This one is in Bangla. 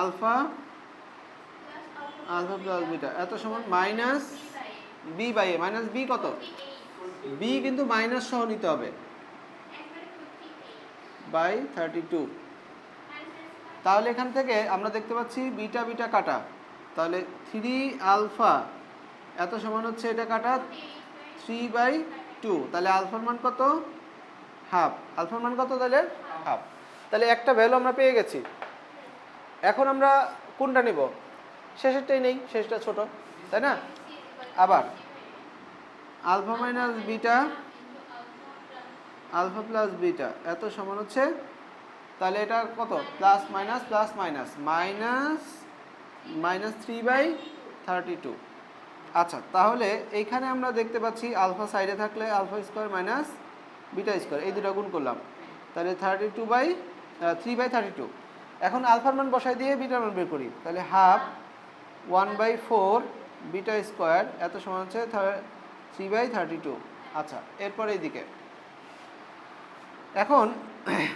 আলফা? Alpha plus beta. এত সমান minus B by A minus B কত? বি কিন্তু মাইনাস সহ নিতে হবে। বাই থার্টি টু তাহলে এখান থেকে আমরা দেখতে পাচ্ছি বিটা বিটা কাটা। তাহলে থ্রি আলফা এত সমান হচ্ছে এটা কাটা থ্রি বাই টু তাহলে আলফার মান কত? হাফ আলফার মান কত তাহলে? হাফ তাহলে একটা ভ্যালু আমরা পেয়ে গেছি। এখন আমরা কোনটা নেব? শেষেরটাই নেই, শেষটা ছোট, তাই না? আবার। Alpha minus beta, alpha plus beta, এত সমান হচ্ছে, তাহলে এটা কত? Plus minus plus minus minus minus three by thirty two. আচ্ছা তাহলে এইখানে আমরা দেখতে পাচ্ছি আলফা সাইডে থাকলে alpha square minus beta square, এই দুটো গুণ করলাম। তাহলে thirty two by three by thirty two. এখন আলফার মান বসাই দিয়ে বিটার মান বের করি। তাহলে half one by four beta square, এত সমান হচ্ছে থ্রি বাই থার্টি টু। আচ্ছা এরপর এইদিকে। এখন